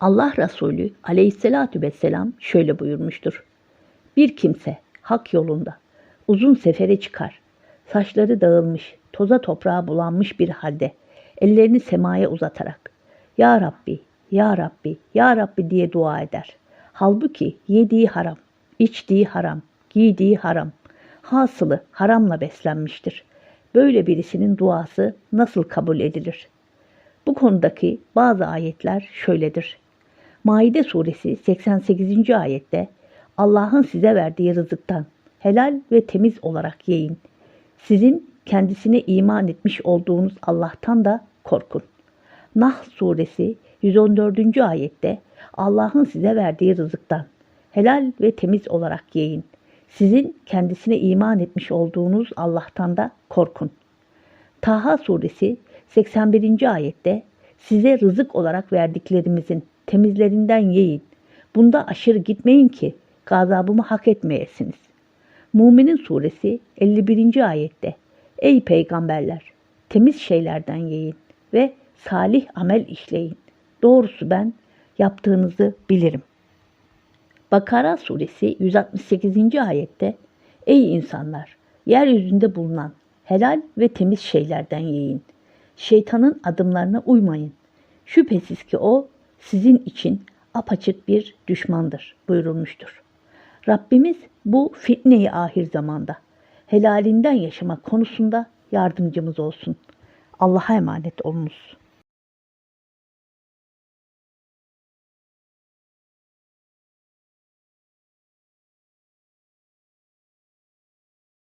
Allah Resulü aleyhissalatü vesselam şöyle buyurmuştur. Bir kimse hak yolunda uzun sefere çıkar. Saçları dağılmış, toza toprağa bulanmış bir halde ellerini semaya uzatarak Ya Rabbi, Ya Rabbi, Ya Rabbi diye dua eder. Halbuki yediği haram, içtiği haram, giydiği haram, hasılı haramla beslenmiştir. Böyle birisinin duası nasıl kabul edilir? Bu konudaki bazı ayetler şöyledir. Maide suresi 88. ayette Allah'ın size verdiği rızıktan helal ve temiz olarak yiyin. Sizin kendisine iman etmiş olduğunuz Allah'tan da korkun. Nahl suresi 114. ayette Allah'ın size verdiği rızıktan helal ve temiz olarak yiyin. Sizin kendisine iman etmiş olduğunuz Allah'tan da korkun. Taha suresi 81. ayette size rızık olarak verdiklerimizin temizlerinden yiyin. Bunda aşırı gitmeyin ki gazabımı hak etmeyesiniz. Muminin suresi 51. ayette Ey peygamberler temiz şeylerden yiyin ve salih amel işleyin. Doğrusu ben yaptığınızı bilirim. Bakara suresi 168. ayette Ey insanlar yeryüzünde bulunan helal ve temiz şeylerden yiyin. Şeytanın adımlarına uymayın. Şüphesiz ki o sizin için apaçık bir düşmandır buyurulmuştur. Rabbimiz bu fitneyi ahir zamanda helalinden yaşamak konusunda yardımcımız olsun. Allah'a emanet olunuz.